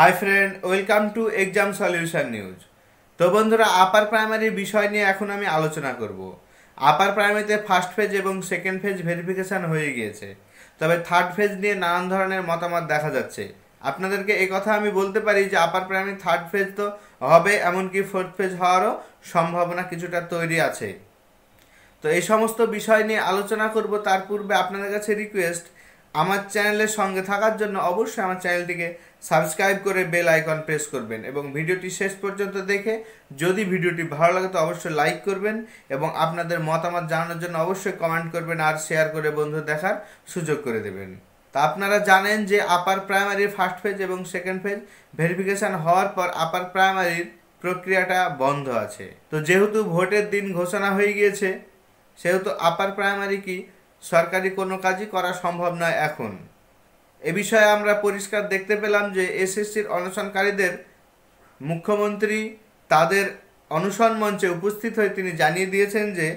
Hi friend, welcome to exam solution news. তো বন্ধুরা, আপার প্রাইমারির বিষয় নিয়ে এখন আমি আলোচনা করব। আপার প্রাইমারিতে ফার্স্ট ফেজ এবং সেকেন্ড ফেজ ভেরিফিকেশন হয়ে গিয়েছে। তবে থার্ড ফেজ নিয়ে নানান ধরনের মতামত দেখা যাচ্ছে। আপনাদেরকে এই কথা আমি বলতে পারি যে, আপার প্রাইমারি থার্ড ফেজ তো হবে, এমনকি ফোর্থ ফেজ হওয়ারও সম্ভাবনা কিছুটা তৈরি আছে। তো এই সমস্ত বিষয় নিয়ে আলোচনা করব। তার পূর্বে আপনাদের কাছে রিকোয়েস্ট আমার চ্যানেলের সঙ্গে থাকার জন্য অবশ্যই আমার চ্যানেলটিকে সাবস্ক্রাইব করে বেল আইকন প্রেস করবেন এবং ভিডিওটি শেষ পর্যন্ত দেখে যদি ভিডিওটি ভালো লাগে তো অবশ্যই লাইক করবেন এবং আপনাদের মতামত জানানোর জন্য অবশ্যই কমেন্ট করবেন আর শেয়ার করে বন্ধু দেখার সুযোগ করে দেবেন। তা আপনারা জানেন যে আপার প্রাইমারির ফার্স্ট ফেজ এবং সেকেন্ড ফেজ ভেরিফিকেশন হওয়ার পর আপার প্রাইমারির প্রক্রিয়াটা বন্ধ আছে। তো যেহেতু ভোটের দিন ঘোষণা হয়ে গিয়েছে, সেহেতু আপার প্রাইমারি কি সরকারি কোনো কাজই করা সম্ভব নয় এখন। এ বিষয়ে আমরা পরিষ্কার দেখতে পেলাম যে এসএসসির অনশনকারীদের মুখ্যমন্ত্রী তাদের অনশন মঞ্চে উপস্থিত হয়ে তিনি জানিয়ে দিয়েছেন যে,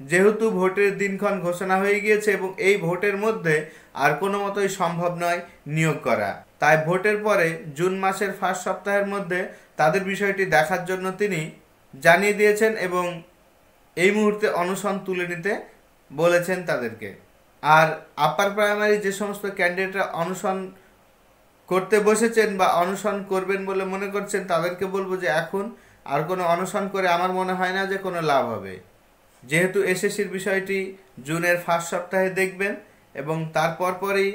যেহেতু ভোটের দিনক্ষণ ঘোষণা হয়ে গিয়েছে এবং এই ভোটের মধ্যে আর কোনো মতোই সম্ভব নয় নিয়োগ করা। তাই ভোটের পরে জুন মাসের ফার্স্ট সপ্তাহের মধ্যে তাদের বিষয়টি দেখার জন্য তিনি জানিয়ে দিয়েছেন এবং এই মুহূর্তে অনশন তুলে নিতে বলেছেন তাদেরকে। আর আপার প্রাইমারি যে সমস্ত ক্যান্ডিডেটরা অনশন করতে বসেছেন বা অনশন করবেন বলে মনে করছেন, তাদেরকে বলব যে এখন আর কোনো অনশন করে আমার মনে হয় না যে কোনো লাভ হবে। যেহেতু এসএসসির বিষয়টি জুনের ফার্স্ট সপ্তাহে দেখবেন এবং তারপর পরেই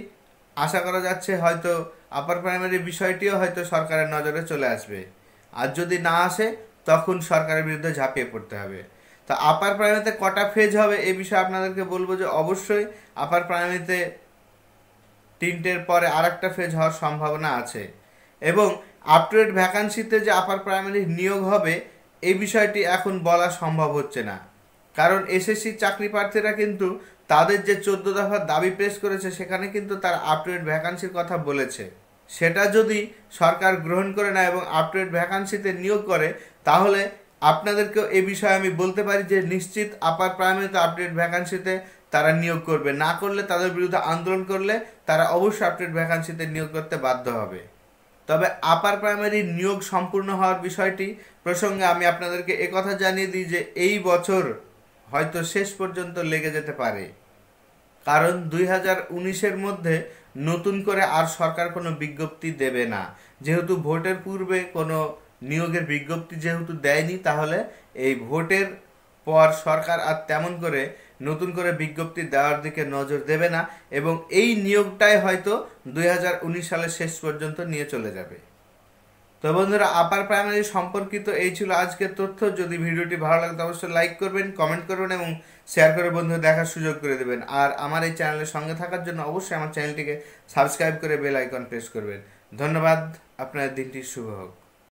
আশা করা যাচ্ছে হয়তো আপার প্রাইমারি বিষয়টিও হয়তো সরকারের নজরে চলে আসবে। আর যদি না আসে, তখন সরকারের বিরুদ্ধে ঝাঁপিয়ে পড়তে হবে। তা আপার প্রাইমারিতে কটা ফেজ হবে এই বিষয়ে আপনাদেরকে বলব যে অবশ্যই আপার প্রাইমারিতে তিনটের পরে আর একটা ফেজ হওয়ার সম্ভাবনা আছে। এবং আপ টু ডেট ভ্যাকান্সিতে যে আপার প্রাইমারি নিয়োগ হবে এই বিষয়টি এখন বলা সম্ভব হচ্ছে না। কারণ এসএসসি চাকরি প্রার্থীরা কিন্তু তাদের যে চোদ্দ দফার দাবি পেশ করেছে, সেখানে কিন্তু তার আপ টু ডেট ভ্যাকান্সির কথা বলেছে। সেটা যদি সরকার গ্রহণ করে না এবং আপ টু ডেট ভ্যাকান্সিতে নিয়োগ করে, তাহলে আপনাদেরকেও এ বিষয়ে আমি বলতে পারি যে নিশ্চিত আপার প্রাইমারিতে আপডেট ভ্যাকান্সিতে তারা নিয়োগ করবে। না করলে তাদের বিরুদ্ধে আন্দোলন করলে তারা অবশ্যই আপডেট ভ্যাকান্সিতে নিয়োগ করতে বাধ্য হবে। তবে আপার প্রাইমারি নিয়োগ সম্পূর্ণ হওয়ার বিষয়টি প্রসঙ্গে আমি আপনাদেরকে একথা জানিয়ে দিই যে এই বছর হয়তো শেষ পর্যন্ত লেগে যেতে পারে। কারণ দুই হাজার উনিশের মধ্যে নতুন করে আর সরকার কোনো বিজ্ঞপ্তি দেবে না। যেহেতু ভোটের পূর্বে কোনো নিয়োগের বিজ্ঞপ্তি যেহেতু দেয়নি, তাহলে এই ভোটের পর সরকার আর তেমন করে নতুন করে বিজ্ঞপ্তি দেওয়ার দিকে নজর দেবে না এবং এই নিয়োগটাই হয়তো দু হাজার উনিশ সালের শেষ পর্যন্ত নিয়ে চলে যাবে। তো বন্ধুরা আপার প্রাইমারি সম্পর্কিত এই ছিল আজকের তথ্য। যদি ভিডিওটি ভালো লাগে অবশ্যই লাইক করবেন কমেন্ট করবেন এবং শেয়ার করে বন্ধু দেখার সুযোগ করে দেবেন। আর আমার এই চ্যানেলের সঙ্গে থাকার জন্য অবশ্যই আমার চ্যানেলটিকে সাবস্ক্রাইব করে বেল আইকন প্রেস করবেন। ধন্যবাদ আপনার দিনটি শুভ হোক।